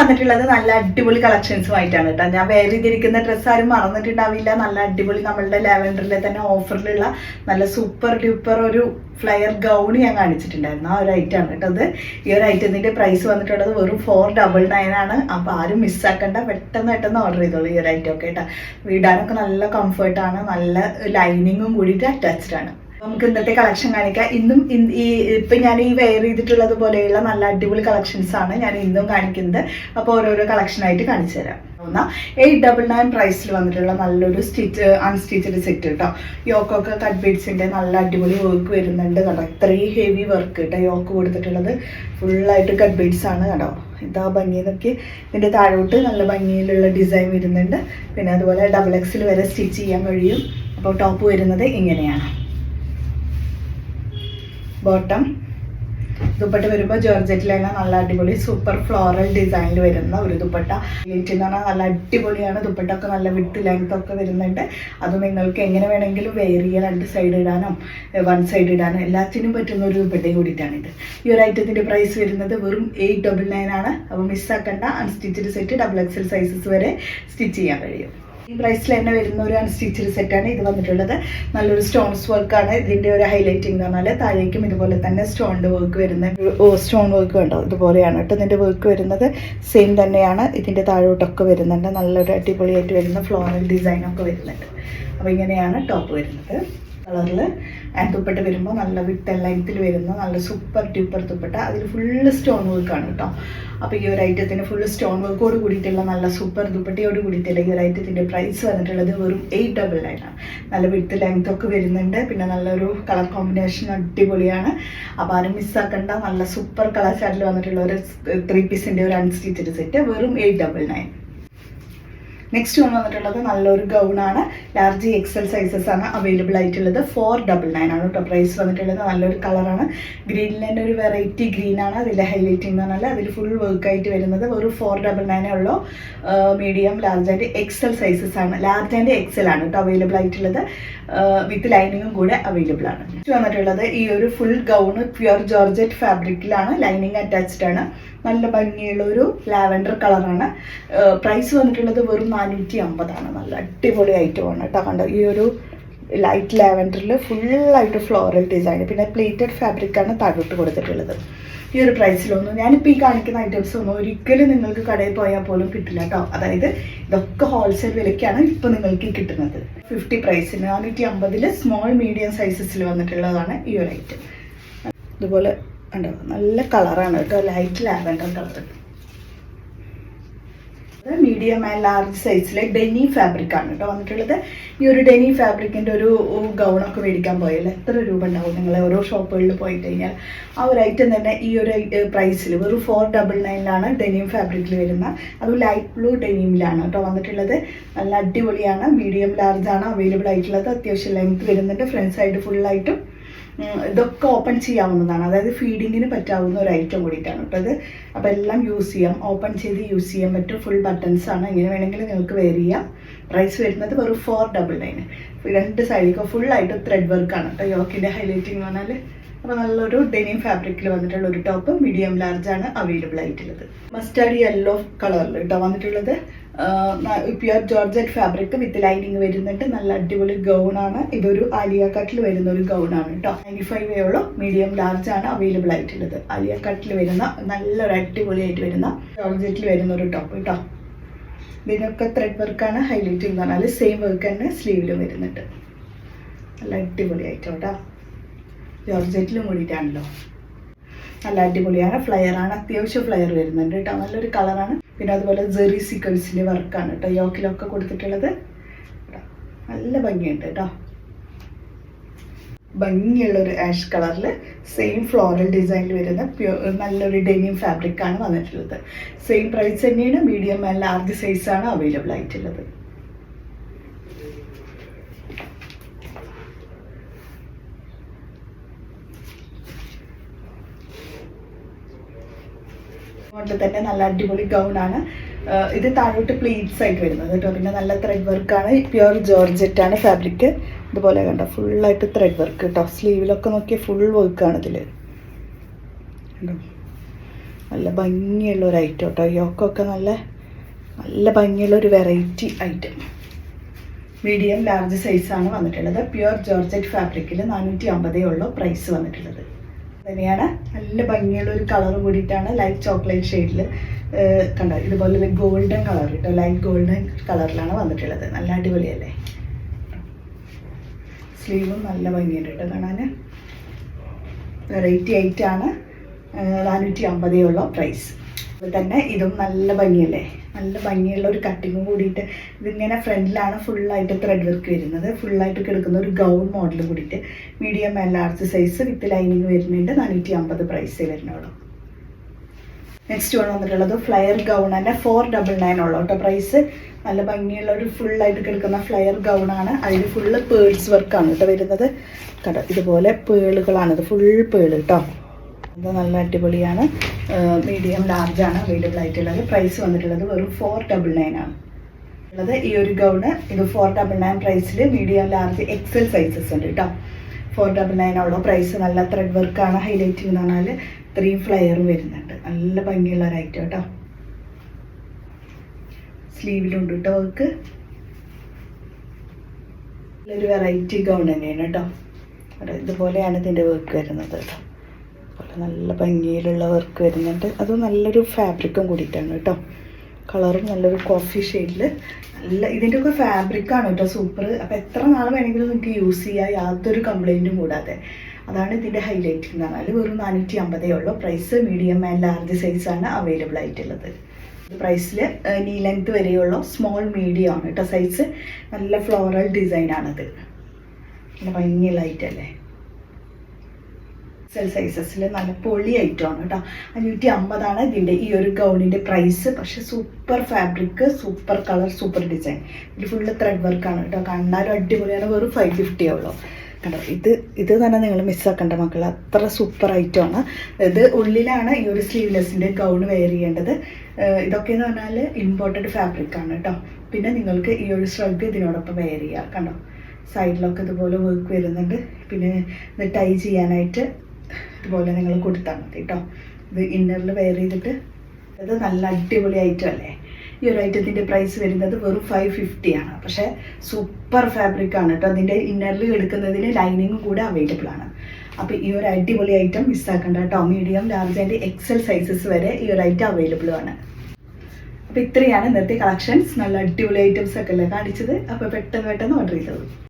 വന്നിട്ടുള്ളത് നല്ല അടിപൊളി കളക്ഷൻസുമായിട്ടാണ് കേട്ടോ. ഞാൻ വേറെ ചെയ്തിരിക്കുന്ന ഡ്രസ്സ് ആരും മറന്നിട്ടുണ്ടാവില്ല. നല്ല അടിപൊളി നമ്മളുടെ ലാവൻഡറിലെ തന്നെ ഓഫറിലുള്ള നല്ല സൂപ്പർ ഡ്യൂപ്പർ ഒരു ഫ്ലയർ ഗൗൺ ഞാൻ കാണിച്ചിട്ടുണ്ടായിരുന്നു. ആ ഒരു ഐറ്റം ആണ് കേട്ടോ അത്. ഈ ഒരു ഐറ്റത്തിന്റെ പ്രൈസ് വന്നിട്ടുള്ളത് വെറും ഫോർ ഡബിൾ നയൻ ആണ്. അപ്പോൾ ആരും മിസ്സാക്കണ്ട പെട്ടെന്ന് പെട്ടെന്ന് ഓർഡർ ചെയ്തോളൂ ഈ ഒരു ഐറ്റം ഒക്കെ കേട്ടോ. വീടാനൊക്കെ നല്ല കംഫർട്ടാണ് നല്ല ലൈനിങ്ങും കൂടിയിട്ട് അറ്റാച്ച്ഡ് ആണ്. നമുക്ക് ഇന്നത്തെ കളക്ഷൻ കാണിക്കാം. ഇന്നും ഈ ഇപ്പൊ ഞാൻ ഈ വെയർ ചെയ്തിട്ടുള്ളത് പോലെയുള്ള നല്ല അടിപൊളി കളക്ഷൻസ് ആണ് ഞാൻ ഇന്നും കാണിക്കുന്നത്. അപ്പോൾ ഓരോരോ കളക്ഷൻ ആയിട്ട് കാണിച്ചു തരാം. എയ്റ്റ് ഡബിൾ നയൻ പ്രൈസിൽ വന്നിട്ടുള്ള നല്ലൊരു സ്റ്റിച്ച് അൺസ്റ്റിച്ചഡ് സെറ്റ് കേട്ടോ യോക്കൊക്കെ കട്ട് ബീഡ്സിന്റെ നല്ല അടിപൊളി വർക്ക് വരുന്നുണ്ട് കേട്ടോ ഇത്രയും ഹെവി വർക്ക് കേട്ടോ യോക്ക് കൊടുത്തിട്ടുള്ളത്. ഫുള്ളായിട്ട് കട്ട് ബീഡ്സ് ആണ് കേട്ടോ ഇതാ ഭംഗിന്നൊക്കെ ഇതിന്റെ താഴോട്ട് നല്ല ഭംഗിയിലുള്ള ഡിസൈൻ വരുന്നുണ്ട്. പിന്നെ അതുപോലെ ഡബിൾ എക്സിൽ വരെ സ്റ്റിച്ച് ചെയ്യാൻ കഴിയും. അപ്പോൾ ടോപ്പ് വരുന്നത് ഇങ്ങനെയാണ്. ബോട്ടം ദുപ്പട്ട വരുമ്പോൾ ജോർജറ്റിൽ തന്നെ നല്ല അടിപൊളി സൂപ്പർ ഫ്ലോറൽ ഡിസൈനിൽ വരുന്ന ഒരു ദുപ്പട്ട. ലേറ്റ് എന്ന് പറഞ്ഞാൽ നല്ല അടിപൊളിയാണ്. ദുപ്പട്ട ഒക്കെ നല്ല വിട്ട് ലെങ്ത് ഒക്കെ വരുന്നുണ്ട്. അത് നിങ്ങൾക്ക് എങ്ങനെ വേണമെങ്കിലും വെയർ ചെയ്യാൻ രണ്ട് സൈഡ് ഇടാനും വൺ സൈഡ് ഇടാനും എല്ലാത്തിനും പറ്റുന്ന ഒരു ദുപ്പട്ടയും കൂടിയിട്ടാണിത് ഈ ഒരു ഐറ്റത്തിന്റെ പ്രൈസ് വരുന്നത് വെറും എയ്റ്റ് ഡബിൾ നയൻ ആണ്. അപ്പോൾ മിസ്സാക്കേണ്ട unstitched set double XL sizes വരെ സ്റ്റിച്ച് ചെയ്യാൻ കഴിയും. ഈ പ്രൈസിൽ തന്നെ വരുന്ന ഒരു അൺസ്റ്റിച്ചഡ് സെറ്റാണ് ഇത് വന്നിട്ടുള്ളത്. നല്ലൊരു സ്റ്റോൺസ് വർക്കാണ് ഇതിന്റെ ഒരു ഹൈലൈറ്റിംഗ് എന്ന് പറഞ്ഞാൽ താഴേക്കും ഇതുപോലെ തന്നെ സ്റ്റോണിന്റെ വർക്ക് വരുന്ന സ്റ്റോൺ വർക്ക് ഉണ്ടോ ഇതുപോലെയാണ് കേട്ടോ ഇതിന്റെ വർക്ക് വരുന്നത്. സെയിം തന്നെയാണ് ഇതിന്റെ താഴോട്ടൊക്കെ വരുന്നുണ്ട്. നല്ലൊരു അടിപൊളിയായിട്ട് വരുന്ന ഫ്ലോറൽ ഡിസൈൻ ഒക്കെ വരുന്നുണ്ട്. അപ്പോൾ ഇങ്ങനെയാണ് ടോപ്പ് വരുന്നത്. കളറിൽ ദുപ്പട്ട വരുമ്പോൾ നല്ല വിട്ട് ലെങ്ത്തിൽ വരുന്ന നല്ല സൂപ്പർ ട്യൂപ്പർ ദുപ്പട്ട. അതിൽ ഫുള്ള് സ്റ്റോൺ വർക്കാണ് കേട്ടോ അപ്പോൾ ഈ ഒരു ഐറ്റത്തിന് ഫുള്ള് സ്റ്റോൺ വർക്കോട് കൂടിയിട്ടുള്ള നല്ല സൂപ്പർ ദുപ്പട്ടയോട് കൂടിയിട്ടുള്ള ഈ ഒരു ഐറ്റത്തിന്റെ പ്രൈസ് വന്നിട്ടുള്ളത് വെറും എയ്റ്റ് ഡബിൾ നയൻ ആണ്. നല്ല വിട്ട് ലെങ്ത് ഒക്കെ വരുന്നുണ്ട്. പിന്നെ നല്ലൊരു കളർ കോമ്പിനേഷൻ അടിപൊളിയാണ്. അപ്പോൾ ആരും മിസ്സാക്കണ്ട നല്ല സൂപ്പർ കളർ ചാറ്റിൽ വന്നിട്ടുള്ള ഒരു ത്രീ പീസിന്റെ ഒരു അൺസ്റ്റിച്ചഡ് സെറ്റ് വെറും എയ്റ്റ് ഡബിൾ നയൻ നെക്സ്റ്റ് ഒന്ന് വന്നിട്ടുള്ളത് നല്ലൊരു ഗൗണാണ് ലാർജ് എക്സൽ സൈസസ് ആണ് അവൈലബിൾ ആയിട്ടുള്ളത്. ഫോർ ഡബിൾ നയൻ ആണ് കേട്ടോ പ്രൈസ് വന്നിട്ടുള്ളത് നല്ലൊരു കളറാണ് ഗ്രീനിൽ തന്നെ ഒരു വെറൈറ്റി ഗ്രീൻ ആണ്. അതിന്റെ ഹൈലൈറ്റിംഗ് എന്ന് പറഞ്ഞാൽ അതിൽ ഫുൾ വർക്ക് ആയിട്ട് വരുന്നത് ഒരു ഫോർ ഡബിൾ നയനേ ഉള്ളൂ. Medium large and XL sizes ആണ്. ലാർജ് ആൻഡ് എക്സൽ ആണ് കേട്ടോ അവൈലബിൾ ആയിട്ടുള്ളത്. വിത്ത് ലൈനിങ്ങും കൂടെ അവൈലബിൾ ആണ്. നെക്സ്റ്റ് വന്നിട്ടുള്ളത് ഈ ഒരു ഫുൾ ഗൗണ് പ്യുർ ജോർജറ്റ് ഫാബ്രിക്കിലാണ് ലൈനിങ് അറ്റാച്ച്ഡ് ആണ്. നല്ല ഭംഗിയുള്ള ഒരു ലാവൻഡർ കളറാണ് പ്രൈസ് വന്നിട്ടുള്ളത് വെറും നാനൂറ്റി അമ്പതാണ് നല്ല അടിപൊളി ഐറ്റമാണ് കേട്ടോ. കണ്ടോ ഈ ഒരു ലൈറ്റ് ലാവൻഡറിൽ ഫുള്ളായിട്ട് ഫ്ലോറൽ ഡിസൈൻ പിന്നെ പ്ലേറ്റഡ് ഫാബ്രിക്കാണ് താഴോട്ട് കൊടുത്തിട്ടുള്ളത്. ഈ ഒരു പ്രൈസിലൊന്നും ഞാനിപ്പോൾ ഈ കാണിക്കുന്ന ഐറ്റംസ് ഒന്നും ഒരിക്കലും നിങ്ങൾക്ക് കടയിൽ പോയാൽ പോലും കിട്ടില്ല കേട്ടോ. അതായത് ഇതൊക്കെ ഹോൾസെയിൽ വിലയ്ക്കാണ് ഇപ്പോൾ നിങ്ങൾക്ക് കിട്ടുന്നത്. ഫിഫ്റ്റി പ്രൈസിന് നാനൂറ്റി അമ്പതിൽ സ്മോൾ മീഡിയം സൈസസിൽ വന്നിട്ടുള്ളതാണ് ഈ ഒരു ഐറ്റം അതുപോലെ ഉണ്ടാവും നല്ല കളറാണ് കേട്ടോ. Light lavender colour medium and large സൈസിലെ deny fabric ആണ് കേട്ടോ വന്നിട്ടുള്ളത്. ഈ ഒരു ഡെനി ഫാബ്രിക്കിന്റെ ഒരു ഗൗണൊക്കെ മേടിക്കാൻ പോയാൽ എത്ര രൂപ ഉണ്ടാവും നിങ്ങൾ ഓരോ ഷോപ്പുകളിൽ പോയി കഴിഞ്ഞാൽ? ആ ഒരു ഐറ്റം തന്നെ ഈ ഒരു പ്രൈസിൽ വെറും ഫോർ ഡബിൾ നയനിലാണ് ഡെനിം ഫാബ്രിക്കിൽ വരുന്ന. അത് ലൈറ്റ് ബ്ലൂ ഡെനിമിലാണ് കേട്ടോ വന്നിട്ടുള്ളത്. നല്ല അടിപൊളിയാണ് മീഡിയം ലാർജ് ആണ് അവൈലബിൾ ആയിട്ടുള്ളത്. അത്യാവശ്യം ലെങ്ത് വരുന്നുണ്ട്. ഫ്രണ്ട് സൈഡ് ഫുള്ളായിട്ടും ഇതൊക്കെ ഓപ്പൺ ചെയ്യാവുന്നതാണ്. അതായത് ഫീഡിങ്ങിന് പറ്റാവുന്ന ഒരു ഐറ്റം കൂടിയിട്ടാണ് കേട്ടോ അത് അപ്പോൾ എല്ലാം യൂസ് ചെയ്യാം. ഓപ്പൺ ചെയ്ത് യൂസ് ചെയ്യാൻ പറ്റും. ഫുൾ ബട്ടൺസ് ആണ്. എങ്ങനെ വേണമെങ്കിലും നിങ്ങൾക്ക് വെയർ ചെയ്യാം. പ്രൈസ് വരുന്നത് വെറും ഫോർ ഡബിൾ നയൻ രണ്ട് സൈഡിലൊക്കെ ഫുള്ളായിട്ട് ത്രെഡ് വർക്കാണ് കേട്ടോ യോക്കിന്റെ ഹൈലൈറ്റിംഗ് എന്ന് പറഞ്ഞാൽ അപ്പോൾ നല്ലൊരു ഡെനിം ഫാബ്രിക്കിൽ വന്നിട്ടുള്ള ഒരു ടോപ്പ് മീഡിയം ലാർജ് ആണ് അവൈലബിൾ ആയിട്ടുള്ളത്. മസ്റ്റാർഡ് യെല്ലോ കളറിൽ കേട്ടോ വന്നിട്ടുള്ളത്. Pure georgette fabric with lining വരുന്നുണ്ട്. നല്ല അടിപൊളി ഗൗൺ ആണ്. ഇതൊരു ആലിയ കട്ടിൽ വരുന്ന ഒരു ഗൗൺ ആണ് കേട്ടോ നയന്റി ഫൈവ് ഉള്ളൂ മീഡിയം ലാർജ് ആണ് അവൈലബിൾ ആയിട്ടുള്ളത്. ആലിയ കട്ടിൽ വരുന്ന നല്ലൊരു അടിപൊളിയായിട്ട് വരുന്ന ജോർജറ്റിൽ വരുന്ന ഒരു ടോപ്പ് കേട്ടോ ഇതിനൊക്കെ ത്രെഡ് വർക്കാണ് ഹൈലൈറ്റ് എന്ന് പറഞ്ഞാൽ സെയിം വർക്ക് തന്നെ സ്ലീവിലും വരുന്നുണ്ട്. നല്ല അടിപൊളിയായിട്ടോ കേട്ടോ ജോർജറ്റിലും കൂടിയിട്ടാണല്ലോ. നല്ല അടിപൊളിയാണ്. ഫ്ലയർ ആണ് അത്യാവശ്യം ഫ്ലയർ വരുന്നുണ്ട് കേട്ടോ. നല്ലൊരു കളറാണ്. പിന്നെ അതുപോലെ ജെറി സീക്വൻസിന്റെ വർക്കാണ് കേട്ടോ. യോക്കിലൊക്കെ കൊടുത്തിട്ടുള്ളത്. നല്ല ഭംഗിയുണ്ട് കേട്ടോ. ഭംഗിയുള്ള ഒരു ആഷ് കളറിൽ സെയിം ഫ്ലോറൽ ഡിസൈനിൽ വരുന്ന പ്യൂർ നല്ലൊരു ഡെനിയം ഫാബ്രിക്കാണ് വന്നിട്ടുള്ളത്. സെയിം പ്രൈസ് തന്നെയാണ്. മീഡിയം ആൻഡ് ലാർജ് സൈസാണ് അവൈലബിൾ ആയിട്ടുള്ളത്. അതുകൊണ്ട് തന്നെ നല്ല അടിപൊളി ഗൗൺ ആണ്. ഇത് താഴോട്ട് പ്ലീറ്റ്സ് ആയിട്ട് വരുന്നത് കേട്ടോ. പിന്നെ നല്ല ത്രെഡ് വർക്കാണ് പ്യുർ ജോർജറ്റ് ആണ് ഫാബ്രിക് ഇതുപോലെ കണ്ടോ ഫുള്ളായിട്ട് ത്രെഡ് വർക്ക് കേട്ടോ. സ്ലീവിലൊക്കെ നോക്കിയാൽ ഫുൾ വർക്ക് ആണ് ഇതിൽ നല്ല ഭംഗിയുള്ള ഒരു ഐറ്റം കേട്ടോ. യോക്കൊക്കെ നല്ല നല്ല ഭംഗിയുള്ള ഒരു വെറൈറ്റി ഐറ്റം മീഡിയം ലാർജ് സൈസാണ് വന്നിട്ടുള്ളത്. പ്യുവർ ജോർജറ്റ് ഫാബ്രിക്കിൽ നാനൂറ്റി അമ്പതേ ഉള്ളൂ പ്രൈസ് വന്നിട്ടുള്ളത്. തന്നെയാണ്. നല്ല ഭംഗിയുള്ള ഒരു കളർ കൂടിയിട്ടാണ് ലൈറ്റ് ചോക്ലേറ്റ് ഷെയ്ഡിൽ കണ്ട? ഇതുപോലെ ഗോൾഡൻ കളർ കേട്ടോ. ലൈറ്റ് ഗോൾഡൻ കളറിലാണ് വന്നിട്ടുള്ളത്. നല്ല അടിപൊളിയല്ലേ? സ്ലീവും നല്ല ഭംഗിയുണ്ട് കേട്ടോ കാണാൻ വെറൈറ്റി ആയിട്ടാണ് നാനൂറ്റി അമ്പതേ ഉള്ള പ്രൈസ് അതുപോലെ തന്നെ ഇതും നല്ല ഭംഗിയല്ലേ? നല്ല ഭംഗിയുള്ള ഒരു കട്ടിങ്ങും കൂടിയിട്ട് ഇതിങ്ങനെ ഫ്രണ്ടിലാണ് ഫുള്ളായിട്ട് ത്രെഡ് വർക്ക് വരുന്നത്. ഫുള്ളായിട്ട് കിടക്കുന്ന ഒരു ഗൗൺ മോഡൽ കൂടിയിട്ട് മീഡിയം എൽ ആർച്ച് സൈസ് വിത്ത് ലൈനിങ് വരുന്നുണ്ട്. നാനൂറ്റി അമ്പത് പ്രൈസേ വരുന്നുള്ളൂ നെക്സ്റ്റ് വൺ വന്നിട്ടുള്ളത് ഫ്ലയർ ഗൗൺ തന്നെ ഫോർ ഡബിൾ നയൻ ഉള്ളൂ കേട്ടോ പ്രൈസ് നല്ല ഭംഗിയുള്ള ഒരു ഫുള്ളായിട്ട് കിടക്കുന്ന ഫ്ലയർ ഗൗൺ ആണ്. അതിൽ ഫുള്ള് പേൾസ് വർക്കാണ് കേട്ടോ വരുന്നത്. കേട്ടോ ഇതുപോലെ പേളുകളാണ് ഇത് ഫുൾ പേൾ കേട്ടോ അത് നല്ല അടിപൊളിയാണ്. മീഡിയം ലാർജ് ആണ് അവൈലബിൾ ആയിട്ടുള്ളത് പ്രൈസ് വന്നിട്ടുള്ളത് വെറും ഫോർ ഡബിൾ നയൻ ആണ്. ഉള്ളത് ഈ ഒരു ഗൗണ് ഇത് ഫോർ ഡബിൾ നയൻ പ്രൈസിൽ മീഡിയം ലാർജ് എക്സൽ സൈസസ് ഉണ്ട് കേട്ടോ ഫോർ ഡബിൾ നയൻ ഉള്ള പ്രൈസ് നല്ല ത്രെഡ് വർക്കാണ് ഹൈലൈറ്റ് എന്ന് പറഞ്ഞാൽ ത്രീ ഫ്ലയറും വരുന്നുണ്ട്. നല്ല ഭംഗിയുള്ള ഒരു ഐറ്റം കേട്ടോ സ്ലീവിലുണ്ട് കേട്ടോ വർക്ക് നല്ലൊരു വെറൈറ്റി ഗൗൺ തന്നെയാണ് കേട്ടോ ഇതുപോലെയാണ് ഇതിന്റെ വർക്ക് വരുന്നത് കേട്ടോ അതുപോലെ നല്ല ഭംഗിയിലുള്ള വർക്ക് വരുന്നുണ്ട്. അത് നല്ലൊരു ഫാബ്രിക്കും കൂടിയിട്ടാണ് കേട്ടോ. കളറും നല്ലൊരു കോഫി ഷെയ്ഡിൽ നല്ല ഇതിന്റെയൊക്കെ ഫാബ്രിക്കാണ് കേട്ടോ സൂപ്പർ അപ്പോൾ എത്ര നാൾ വേണമെങ്കിലും നിങ്ങൾക്ക് യൂസ് ചെയ്യാം യാതൊരു കംപ്ലൈന്റും കൂടാതെ. അതാണ് ഇതിന്റെ ഹൈലൈറ്റ് എന്ന് പറഞ്ഞാൽ വെറും നാനൂറ്റി അമ്പതേ ഉള്ളൂ പ്രൈസ് മീഡിയം ആൻഡ് ലാർജ് സൈസാണ് അവൈലബിൾ ആയിട്ടുള്ളത്. പ്രൈസിൽ നീ ലെങ്ത് വരെയുള്ള സ്മോൾ മീഡിയം ആണ് കേട്ടോ സൈസ് നല്ല ഫ്ലോറൽ ഡിസൈനാണത് നല്ല ഭംഗിയുള്ള ഐറ്റം അല്ലേ സെൽ സൈസസിൽ നല്ല പൊളി ഐറ്റമാണ് കേട്ടോ അഞ്ഞൂറ്റി അമ്പതാണ് ഇതിന്റെ ഈ ഒരു ഗൗണിന്റെ പ്രൈസ് പക്ഷേ super fabric super colour super design ഇത് ഫുള്ള് ത്രെഡ് വർക്കാണ് കേട്ടോ കണ്ടാലും അടിപൊളിയാണ്. വെറും ഫൈവ് ഫിഫ്റ്റി ആവുള്ളൂ കണ്ടോ? ഇത് ഇത് തന്നെ നിങ്ങൾ മിസ്സാക്കേണ്ട മക്കൾ അത്ര സൂപ്പർ ഐറ്റമാണ് ഇത് ഉള്ളിലാണ് ഈ ഒരു സ്ലീവ്ലെസ്സിന്റെ ഗൗൺ വെയർ ചെയ്യേണ്ടത്. ഇതൊക്കെ എന്ന് പറഞ്ഞാൽ ഇമ്പോർട്ടഡ് ഫാബ്രിക് ആണ് കേട്ടോ പിന്നെ നിങ്ങൾക്ക് ഈ ഒരു ശ്രഗ് ഇതിനോടൊപ്പം വെയർ ചെയ്യാം. കണ്ടോ? സൈഡിലൊക്കെ ഇതുപോലെ വർക്ക് വരുന്നുണ്ട്. പിന്നെ ഇത് ടൈ ചെയ്യാനായിട്ട് ഇതുപോലെ നിങ്ങൾ കൊടുത്താൽ മതി കേട്ടോ ഇത് ഇന്നറിൽ വെയർ ചെയ്തിട്ട് അത് നല്ല അടിപൊളി ഐറ്റം അല്ലേ ഈ ഒരു ഐറ്റത്തിന്റെ പ്രൈസ് വരുന്നത് വെറും ഫൈവ് ഫിഫ്റ്റി ആണ്. പക്ഷേ സൂപ്പർ ഫാബ്രിക് ആണ് കേട്ടോ അതിന്റെ ഇന്നറിൽ എടുക്കുന്നതിന് ലൈനിങ്ങും കൂടെ അവൈലബിൾ ആണ്. അപ്പോൾ ഈ ഒരു അടിപൊളി ഐറ്റം മിസ്സാക്കണ്ട കേട്ടോ medium large and XL sizes വരെ ഈ ഒരു ഐറ്റം അവൈലബിൾ ആണ്. അപ്പോൾ ഇത്രയാണ് ഇന്നത്തെ കളക്ഷൻസ് നല്ല അടിപൊളി ഐറ്റംസ് ഒക്കെ അല്ലേ കാണിച്ചത്? അപ്പോൾ പെട്ടെന്ന് പെട്ടെന്ന് ഓർഡർ ചെയ്തത്